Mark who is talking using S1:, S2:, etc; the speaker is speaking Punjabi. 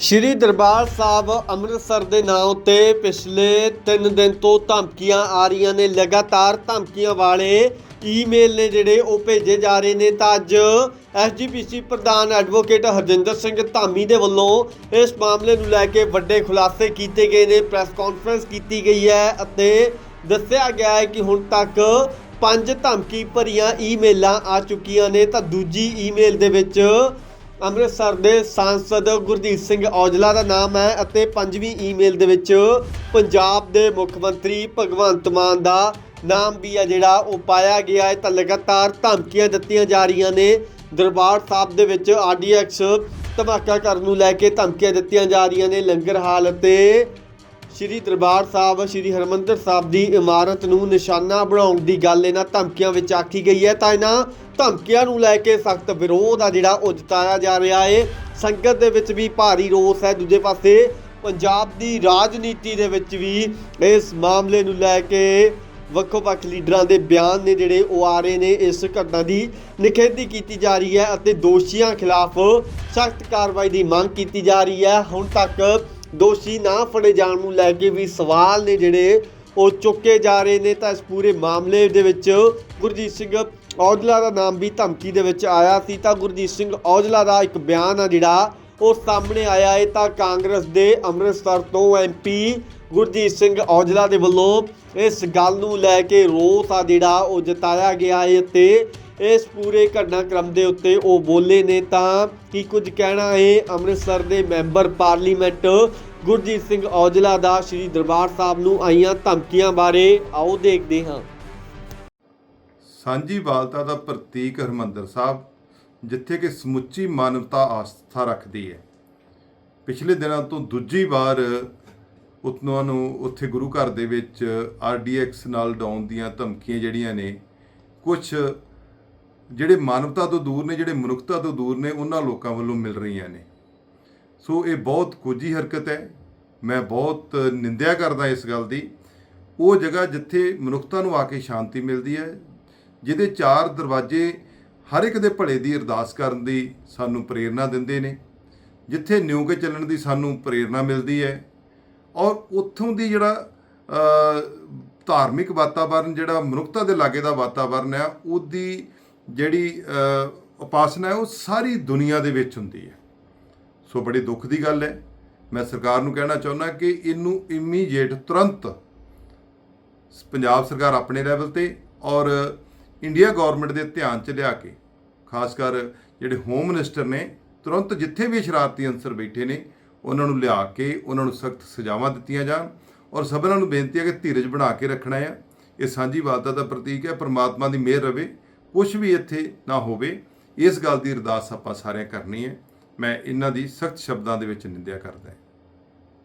S1: ਸ਼੍ਰੀ ਦਰਬਾਰ ਸਾਹਿਬ ਅੰਮ੍ਰਿਤਸਰ ਦੇ ਨਾਂ ਉੱਤੇ ਪਿਛਲੇ 3 ਦਿਨ ਤੋਂ ਧਮਕੀਆਂ ਆ ਰਹੀਆਂ ਨੇ। ਲਗਾਤਾਰ ਧਮਕੀਆਂ ਵਾਲੇ ਈਮੇਲ ਨੇ ਜਿਹੜੇ ਉਹ ਭੇਜੇ ਜਾ ਰਹੇ ਨੇ ਤਾਂ ਅੱਜ ਐਸਜੀਪੀਸੀ ਪ੍ਰਧਾਨ ਐਡਵੋਕੇਟ ਹਰਜਿੰਦਰ ਸਿੰਘ ਧਾਮੀ ਦੇ ਵੱਲੋਂ ਇਸ ਮਾਮਲੇ ਨੂੰ ਲੈ ਕੇ ਵੱਡੇ ਖੁਲਾਸੇ ਕੀਤੇ ਗਏ ਨੇ। ਪ੍ਰੈਸ ਕਾਨਫਰੰਸ ਕੀਤੀ ਗਈ ਹੈ ਅਤੇ ਦੱਸਿਆ ਗਿਆ ਹੈ ਕਿ ਹੁਣ ਤੱਕ ਪੰਜ ਧਮਕੀ ਭਰੀਆਂ ਈਮੇਲਾਂ ਆ ਚੁੱਕੀਆਂ ਨੇ ਤਾਂ ਦੂਜੀ ਈਮੇਲ ਦੇ ਵਿੱਚ ਅੰਮ੍ਰਿਤਸਰ ਦੇ ਸਾਂਸਦ ਗੁਰਦੀਪ ਸਿੰਘ ਔਜਲਾ ਦਾ ਨਾਮ ਹੈ ਅਤੇ ਪੰਜਵੀਂ ਈਮੇਲ ਦੇ ਵਿੱਚ ਪੰਜਾਬ ਦੇ ਮੁੱਖ ਮੰਤਰੀ ਭਗਵੰਤ ਮਾਨ ਦਾ ਨਾਮ ਵੀ ਹੈ ਜਿਹੜਾ ਉਹ ਪਾਇਆ ਗਿਆ ਹੈ। ਤਾਂ ਲਗਾਤਾਰ ਧਮਕੀਆਂ ਦਿੱਤੀਆਂ ਜਾ ਰਹੀਆਂ ਨੇ। ਦਰਬਾਰ ਸਾਹਿਬ ਦੇ ਵਿੱਚ ਆਰਡੀਐਕਸ ਧਮਾਕਾ ਕਰਨ ਨੂੰ ਲੈ ਕੇ ਧਮਕੀਆਂ ਦਿੱਤੀਆਂ ਜਾ ਰਹੀਆਂ ਨੇ। ਲੰਗਰ ਹਾਲ ਅਤੇ ਸ਼੍ਰੀ ਦਰਬਾਰ ਸਾਹਿਬ, ਸ਼੍ਰੀ ਹਰਮੰਦਰ ਸਾਹਿਬ ਦੀ ਇਮਾਰਤ ਨੂੰ ਨਿਸ਼ਾਨਾ ਬਣਾਉਣ ਦੀ ਗੱਲ ਇਹਨਾਂ ਧਮਕੀਆਂ ਵਿੱਚ ਆਖੀ ਗਈ ਹੈ, ਤਾਂ ਇਹਨਾਂ ਧਮਕੀਆਂ ਨੂੰ ਲੈ ਕੇ ਸਖਤ ਵਿਰੋਧ ਆ ਜਿਹੜਾ ਉਹ ਜਤਾਇਆ ਜਾ ਰਿਹਾ ਹੈ। ਸੰਗਤ ਦੇ ਵਿੱਚ ਵੀ ਭਾਰੀ ਰੋਸ ਹੈ। ਦੂਜੇ ਪਾਸੇ ਪੰਜਾਬ ਦੀ ਰਾਜਨੀਤੀ ਦੇ ਵਿੱਚ ਵੀ ਇਸ ਮਾਮਲੇ ਨੂੰ ਲੈ ਕੇ ਵੱਖੋ ਵੱਖ ਲੀਡਰਾਂ ਦੇ ਬਿਆਨ ਨੇ ਜਿਹੜੇ ਉਹ ਆ ਰਹੇ ਨੇ, ਇਸ ਘਟਨਾ ਦੀ ਨਿਖੇਧੀ ਕੀਤੀ ਜਾ ਰਹੀ ਹੈ ਅਤੇ ਦੋਸ਼ੀਆਂ ਖਿਲਾਫ ਸਖਤ ਕਾਰਵਾਈ ਦੀ ਮੰਗ ਕੀਤੀ ਜਾ ਰਹੀ ਹੈ। ਹੁਣ ਤੱਕ ਦੋਸ਼ੀ ਨਾ ਫੜੇ ਜਾਣ ਨੂੰ ਲੈ ਕੇ ਵੀ ਸਵਾਲ ਨੇ ਜਿਹੜੇ ਉਹ ਚੁੱਕੇ ਜਾ ਰਹੇ ਨੇ। ਤਾਂ ਇਸ ਪੂਰੇ ਮਾਮਲੇ ਦੇ ਵਿੱਚ ਗੁਰਜੀਤ ਸਿੰਘ ਔਜਲਾ ਦਾ ਨਾਮ ਵੀ ਧਮਕੀ ਦੇ ਵਿੱਚ ਆਇਆ ਸੀ। ਤਾਂ ਗੁਰਜੀਤ ਸਿੰਘ ਔਜਲਾ ਦਾ ਇੱਕ ਬਿਆਨ ਆ ਜਿਹੜਾ ਉਹ ਸਾਹਮਣੇ ਆਇਆ ਹੈ ਤਾਂ ਕਾਂਗਰਸ ਦੇ ਅੰਮ੍ਰਿਤਸਰ ਤੋਂ ਐਮਪੀ ਗੁਰਜੀਤ ਸਿੰਘ ਔਜਲਾ ਦੇ ਵੱਲੋਂ ਇਸ ਗੱਲ ਨੂੰ ਲੈ ਕੇ ਰੋਸ ਆ ਜਿਹੜਾ ਉਹ ਜਤਾਇਆ ਗਿਆ ਹੈ ਤੇ ਇਸ ਪੂਰੇ ਘਟਨਾਕ੍ਰਮ ਦੇ ਉੱਤੇ ਉਹ ਬੋਲੇ ਨੇ ਤਾਂ ਕੀ ਕੁਝ ਕਹਿਣਾ ਹੈ? ਅੰਮ੍ਰਿਤਸਰ ਦੇ ਮੈਂਬਰ ਪਾਰਲੀਮੈਂਟ ਗੁਰਜੀਤ ਸਿੰਘ ਔਜਲਾ ਦਾ ਸ੍ਰੀ ਦਰਬਾਰ ਸਾਹਿਬ ਨੂੰ ਆਈਆਂ ਧਮਕੀਆਂ ਬਾਰੇ ਆਓ ਦੇਖਦੇ ਹਾਂ।
S2: ਸਾਂਝੀ ਵਾਲਤਾ ਦਾ ਪ੍ਰਤੀਕ ਹਰਮੰਦਰ ਸਾਹਿਬ, ਜਿੱਥੇ ਕਿ ਸਮੁੱਚੀ ਮਾਨਵਤਾ ਆਸਥਾ ਰੱਖਦੀ ਹੈ। ਪਿਛਲੇ ਦਿਨਾਂ ਤੋਂ ਦੂਜੀ ਵਾਰ ਉਤਨਾਂ ਨੂੰ ਉੱਥੇ ਗੁਰੂ ਘਰ ਦੇ ਵਿੱਚ ਆਰਡੀਐਕਸ ਨਾਲ ਡਾਉਣ ਦੀਆਂ ਧਮਕੀਆਂ ਜਿਹੜੀਆਂ ਨੇ ਕੁਝ ਜਿਹੜੇ ਮਾਨਵਤਾ ਤੋਂ ਦੂਰ ਨੇ, ਜਿਹੜੇ ਮਨੁੱਖਤਾ ਤੋਂ ਦੂਰ ਨੇ, ਉਹਨਾਂ ਲੋਕਾਂ ਵੱਲੋਂ ਮਿਲ ਰਹੀਆਂ ਨੇ। ਸੋ ਇਹ ਬਹੁਤ ਕੋਝੀ ਹਰਕਤ ਹੈ। ਮੈਂ ਬਹੁਤ ਨਿੰਦਿਆ ਕਰਦਾ ਇਸ ਗੱਲ ਦੀ। ਉਹ ਜਗ੍ਹਾ ਜਿੱਥੇ ਮਨੁੱਖਤਾ ਨੂੰ ਆ ਕੇ ਸ਼ਾਂਤੀ ਮਿਲਦੀ ਹੈ, ਜਿਹਦੇ ਚਾਰ ਦਰਵਾਜ਼ੇ ਹਰ ਇੱਕ ਦੇ ਭਲੇ ਦੀ ਅਰਦਾਸ ਕਰਨ ਦੀ ਸਾਨੂੰ ਪ੍ਰੇਰਣਾ ਦਿੰਦੇ ਨੇ, ਜਿੱਥੇ ਨਿਉ ਕੇ ਚੱਲਣ ਦੀ ਸਾਨੂੰ ਪ੍ਰੇਰਣਾ ਮਿਲਦੀ ਹੈ। ਔਰ ਉੱਥੋਂ ਦੀ ਜਿਹੜਾ ਧਾਰਮਿਕ ਵਾਤਾਵਰਨ, ਜਿਹੜਾ ਮਨੁੱਖਤਾ ਦੇ ਲਾਗੇ ਦਾ ਵਾਤਾਵਰਨ ਹੈ, ਉਹਦੀ ਜਿਹੜੀ ਉਪਾਸਨਾ ਹੈ, ਉਹ ਸਾਰੀ ਦੁਨੀਆ ਦੇ ਵਿੱਚ ਹੁੰਦੀ ਹੈ। ਸੋ ਬੜੇ ਦੁੱਖ ਦੀ ਗੱਲ ਹੈ। ਮੈਂ ਸਰਕਾਰ ਨੂੰ ਕਹਿਣਾ ਚਾਹੁੰਦਾ ਕਿ ਇਹਨੂੰ ਇਮੀਡੀਏਟ ਤੁਰੰਤ ਪੰਜਾਬ ਸਰਕਾਰ ਆਪਣੇ ਲੈਵਲ ਤੇ ਔਰ ਇੰਡੀਆ ਗਵਰਨਮੈਂਟ ਦੇ ਧਿਆਨ 'ਚ ਲਿਆ ਕੇ, ਖਾਸ ਕਰ ਜਿਹੜੇ ਹੋਮ ਮਿਨਿਸਟਰ ਨੇ, ਤੁਰੰਤ ਜਿੱਥੇ ਵੀ ਸ਼ਰਾਰਤੀ ਅੰਸਰ ਬੈਠੇ ਨੇ, ਉਹਨਾਂ ਨੂੰ ਲਿਆ ਕੇ, ਉਹਨਾਂ ਨੂੰ ਸਖਤ ਸਜ਼ਾਵਾਂ ਦਿੱਤੀਆਂ ਜਾਣ ਔਰ ਸਭਨਾਂ ਨੂੰ ਬੇਨਤੀ ਹੈ ਕਿ ਧੀਰਜ ਬਣਾ ਕੇ ਰੱਖਣਾ ਹੈ। ਇਹ ਸਾਂਝੀ ਵਾਲਤਾ ਦਾ ਪ੍ਰਤੀਕ ਹੈ। ਪਰਮਾਤਮਾ ਦੀ ਮਿਹਰ ਰਵੇ। ਕੁਝ ਵੀ ਇੱਥੇ ਨਾ ਹੋਵੇ, ਇਸ ਗੱਲ ਦੀ ਅਰਦਾਸ ਆਪਾਂ ਸਾਰਿਆਂ ਕਰਨੀ ਹੈ। ਮੈਂ ਇਹਨਾਂ ਦੀ ਸਖਤ ਸ਼ਬਦਾਂ ਦੇ ਵਿੱਚ ਨਿੰਦਿਆ ਕਰਦਾ ਹਾਂ।